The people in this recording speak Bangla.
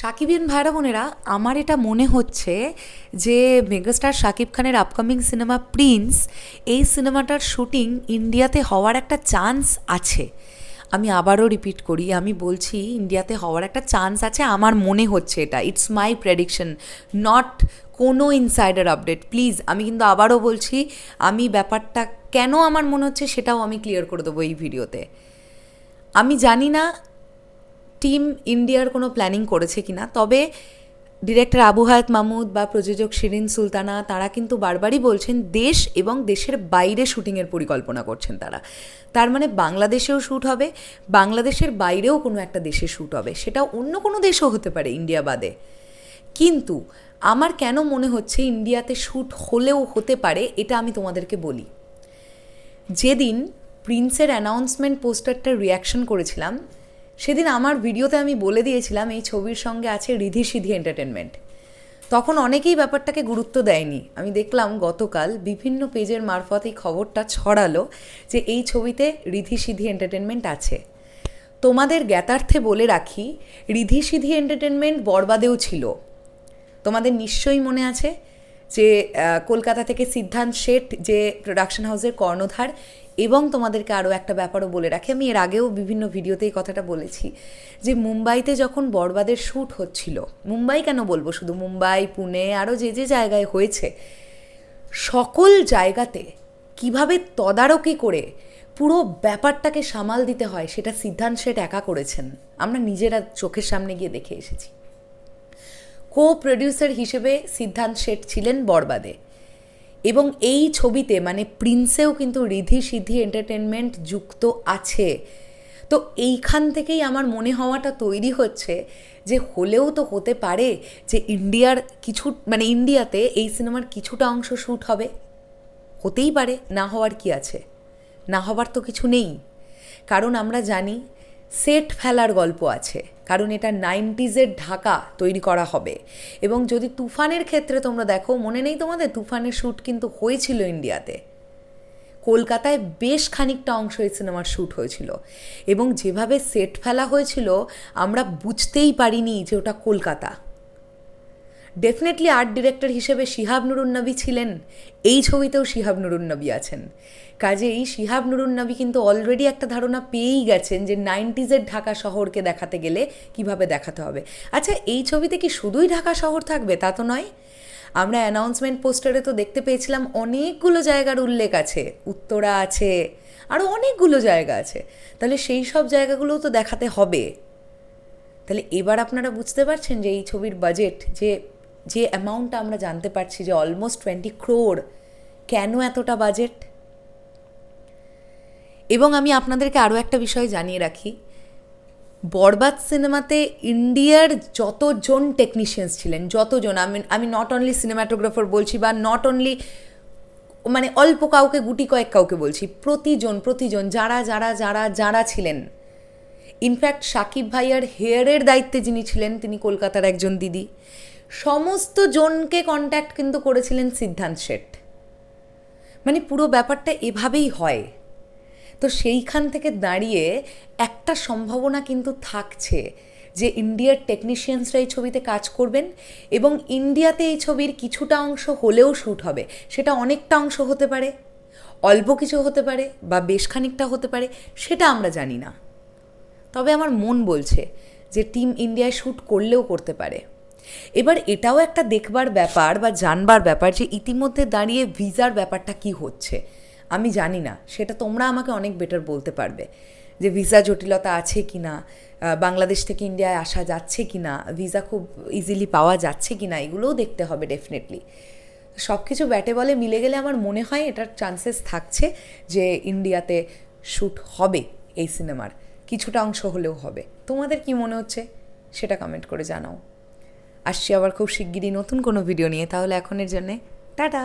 সাকিবিয়ান ভাইরা বোনেরা, আমার এটা মনে হচ্ছে যে মেগাস্টার শাকিব খানের আপকামিং সিনেমা প্রিন্স এই সিনেমাটার শুটিং ইন্ডিয়াতে হওয়ার একটা চান্স আছে। আমি আবারও রিপিট করি, আমি বলছি ইন্ডিয়াতে হওয়ার একটা চান্স আছে, আমার মনে হচ্ছে এটা। ইটস মাই প্রেডিকশন নট কোনো ইনসাইডার আপডেট প্লিজ আমি কিন্তু আবারও বলছি, আমি ব্যাপারটা কেন আমার মনে হচ্ছে সেটাও আমি ক্লিয়ার করে দেবো এই ভিডিওতে আমি জানি না টিম ইন্ডিয়ার কোনো প্ল্যানিং করেছে কিনা, তবে ডিরেক্টর আবু হায়াত মাহমুদ বা প্রযোজক শিরিন সুলতানা, তারা কিন্তু বারবারই বলছেন দেশ এবং দেশের বাইরে শুটিংয়ের পরিকল্পনা করছেন তারা। তার মানে বাংলাদেশেও শ্যুট হবে, বাংলাদেশের বাইরেও কোনো একটা দেশে শ্যুট হবে, সেটা অন্য কোনো দেশও হতে পারে ইন্ডিয়া বাদে। কিন্তু আমার কেন মনে হচ্ছে ইন্ডিয়াতে শ্যুট হলেও হতে পারে, এটা আমি তোমাদেরকে বলি। যেদিন প্রিন্সের অ্যানাউন্সমেন্ট পোস্টারটার রিয়াকশন করেছিলাম সেদিন আমার ভিডিওতে আমি বলে দিয়েছিলাম, এই ছবির সঙ্গে আছে রিধি সিধি এন্টারটেনমেন্ট তখন অনেকেই ব্যাপারটাকে গুরুত্ব দেয়নি। আমি দেখলাম গতকাল বিভিন্ন পেজের মারফত এই খবরটা ছড়ালো যে এই ছবিতে রিধি সিধি এন্টারটেনমেন্ট আছে। তোমাদের জ্ঞাতার্থে বলে রাখি, রিধি সিধি এন্টারটেনমেন্ট বরবাদেও ছিল। তোমাদের নিশ্চয়ই মনে আছে যে কলকাতা থেকে সিদ্ধান্ত শেঠ যে প্রোডাকশন হাউসের কর্ণধার এবং তোমাদেরকে আরও একটা ব্যাপারও বলে রাখি, আমি এর আগেও বিভিন্ন ভিডিওতে এই কথাটা বলেছি যে মুম্বাইতে যখন বরবাদের শ্যুট হচ্ছিল, মুম্বাই কেন বলব শুধু, মুম্বাই, পুনে আরও যে যে জায়গায় হয়েছে, সকল জায়গাতে কীভাবে তদারকি করে পুরো ব্যাপারটাকে সামাল দিতে হয় সেটা সিদ্ধান্ত শেঠ একা করেছেন। আমরা নিজেরা চোখের সামনে গিয়ে দেখে এসেছি। কো প্রডিউসার হিসেবে সিদ্ধান্ত শেঠ ছিলেন বরবাদে। এবং এই ছবিতে মানে প্রিন্সেও কিন্তু রিধি সিদ্ধি এন্টারটেনমেন্ট যুক্ত আছে। তো এইখান থেকেই আমার মনে হওয়াটা তৈরি হচ্ছে যে হলেও তো হতে পারে যে ইন্ডিয়ার কিছু মানে ইন্ডিয়াতে এই সিনেমার কিছুটা অংশ শ্যুট হবে। হতেই পারে, না হওয়ার কি আছে? না হবার তো কিছু নেই। কারণ আমরা জানি সেট ফেলার গল্প আছে, কারণ এটা নাইনটিজের ঢাকা তৈরি করা হবে। এবং যদি তুফানের ক্ষেত্রে তোমরা দেখো, মনে নেই তোমাদের? তুফানের শ্যুট কিন্তু হয়েছিল ইন্ডিয়াতে। কলকাতায় বেশ খানিকটা অংশ এই সিনেমার শ্যুট হয়েছিল। এবং যেভাবে সেট ফেলা হয়েছিল, আমরা বুঝতেই পারিনি যে ওটা কলকাতা। ডেফিনেটলি আর্ট ডিরেক্টর হিসেবে শিহাব নুরুন্নবী ছিলেন। এই ছবিতেও শিহাব নুরুন্নবী আছেন। কাজেই শিহাব নুরুন্নবী কিন্তু অলরেডি একটা ধারণা পেয়েই গেছেন যে নাইনটিজের ঢাকা শহরকে দেখাতে গেলে কীভাবে দেখাতে হবে। আচ্ছা এই ছবিতে কি শুধুই ঢাকা শহর থাকবে? তা তো নয়। আমরা অ্যানাউন্সমেন্ট পোস্টারে তো দেখতে পেয়েছিলাম, অনেকগুলো জায়গার উল্লেখ আছে। উত্তরা আছে আরও অনেকগুলো জায়গা আছে। তাহলে সেই সব জায়গাগুলোও তো দেখাতে হবে। তাহলে এবার আপনারা বুঝতে পারছেন যে এই ছবির বাজেট যে যে অ্যামাউন্টটা আমরা জানতে পারছি যে অলমোস্ট টোয়েন্টি ক্রোর কেন এতটা বাজেট এবং আমি আপনাদেরকে আরও একটা বিষয় জানিয়ে রাখি। বরবাদ সিনেমাতে ইন্ডিয়ার যতজন টেকনিশিয়ানস ছিলেন, যতজন, আমি আমি নট অনলি সিনেমাটোগ্রাফার বলছি বা নট অনলি মানে অল্প কাউকে, গুটি কয়েক কাউকে বলছি, প্রতিজন প্রতিজন, যারা যারা যারা যারা ছিলেন। ইনফ্যাক্ট সাকিব ভাইয়ার হেয়ারের দায়িত্বে যিনি ছিলেন, তিনি কলকাতার একজন দিদি। সমস্ত জনকে কন্ট্যাক্ট কিন্তু করেছিলেন সিদ্ধান্ত শেঠ। মানে পুরো ব্যাপারটা এভাবেই হয়। তো সেইখান থেকে দাঁড়িয়ে একটা সম্ভাবনা কিন্তু থাকছে যে ইন্ডিয়ার টেকনিশিয়ানসরা এই ছবিতে কাজ করবেন এবং ইন্ডিয়াতে এই ছবির কিছুটা অংশ হলেও শ্যুট হবে। সেটা অনেকটা অংশ হতে পারে, অল্প কিছু হতে পারে বা বেশ খানিকটা হতে পারে, সেটা আমরা জানি না। তবে আমার মন বলছে যে টিম ইন্ডিয়ায় শ্যুট করলেও করতে পারে। এবার এটাও একটা দেখবার ব্যাপার বা জানবার ব্যাপার যে ইতিমধ্যে দাঁড়িয়ে ভিসার ব্যাপারটা কি হচ্ছে। আমি জানি না, সেটা তোমরা আমাকে অনেক বেটার বলতে পারবে যে ভিসা জটিলতা আছে কি না বাংলাদেশ থেকে ইন্ডিয়ায় আসা যাচ্ছে কি না ভিসা খুব ইজিলি পাওয়া যাচ্ছে কি না এগুলোও দেখতে হবে ডেফিনেটলি সব কিছু ব্যাটে বলে মিলে গেলে আমার মনে হয় এটার চান্সেস থাকছে যে ইন্ডিয়াতে শ্যুট হবে এই সিনেমার কিছুটা অংশ হলেও হবে। তোমাদের কি মনে হচ্ছে? সেটা কমেন্ট করে জানাও। আসছি আবার খুব শিগগিরই নতুন কোনো ভিডিও নিয়ে তাহলে এখনের জন্যে টাটা।